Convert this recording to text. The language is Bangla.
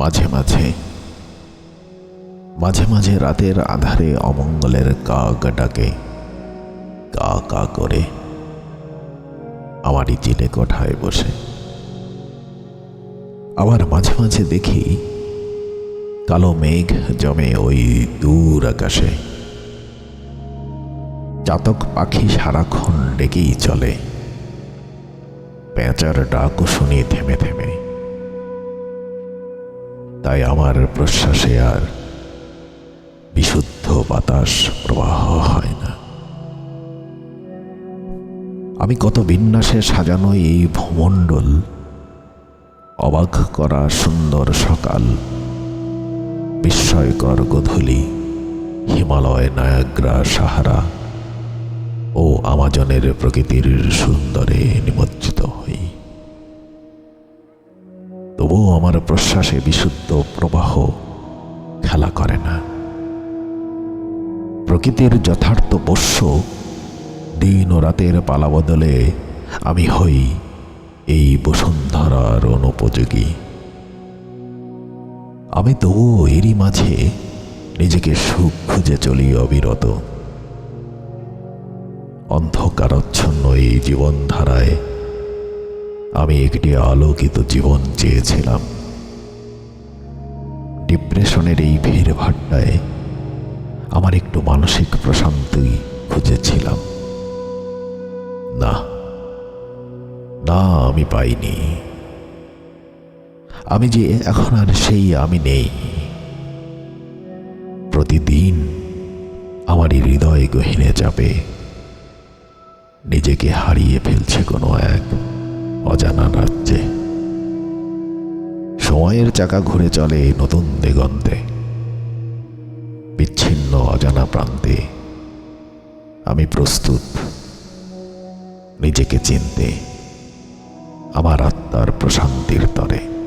মাঝে মাঝে। মাঝে মাঝে রাতের আধারে অমঙ্গলের কাক ডাকে কা কা করে আমারই চিলে কোঠায় বসে। আবার মাঝে মাঝে দেখি কালো মেঘ জমে ওই দূর আকাশে। চাতক পাখি সারাক্ষণ ডেকেই চলে। পেঁচার ডাকও শুনি থেমে থেমে। তাই আমার প্রশ্বাসে আর বিশুদ্ধ বাতাস প্রবাহ হয় না। আমি কত বিন্যাসে সাজানো এই ভূমণ্ডল, অবাক করা সুন্দর সকাল, বিস্ময়কর গোধূলি, হিমালয়, নায়াগ্রা, সাহারা ও আমাজনের প্রকৃতির সুন্দরে নিমজ্জিত হই। তবুও আমার প্রশ্বাসে বিশুদ্ধ প্রবাহ খেলা করে না। প্রকৃতির যথার্থ পোষ্য দিন ও রাতের পালা আমি হই এই বসুন্ধরার অনুপযোগী। আমি তবুও এরই মাঝে নিজেকে সুখ খুঁজে চলি অবিরত। অন্ধকারচ্ছন্ন এই জীবনধারায় আমি একটি আলোকিত জীবন চেয়েছিলাম। ডিপ্রেশনের এই ভিড় ভাট্টায় আমার একটু মানসিক প্রশান্তি খুঁজেছিলাম। না না, আমি পাইনি। আমি যে এখন আর সেই আমি নেই। প্রতিদিন আমারই হৃদয় গহীনে যাবে নিজেকে হারিয়ে ফেলছে কোনো সময়ের চাকা ঘুরে চলে নতুন দিগন্তে। বিচ্ছিন্ন, অজানা প্রান্তে। আমি প্রস্তুত। নিজেকে চিনতে। আমার আত্মার প্রশান্তির তরে।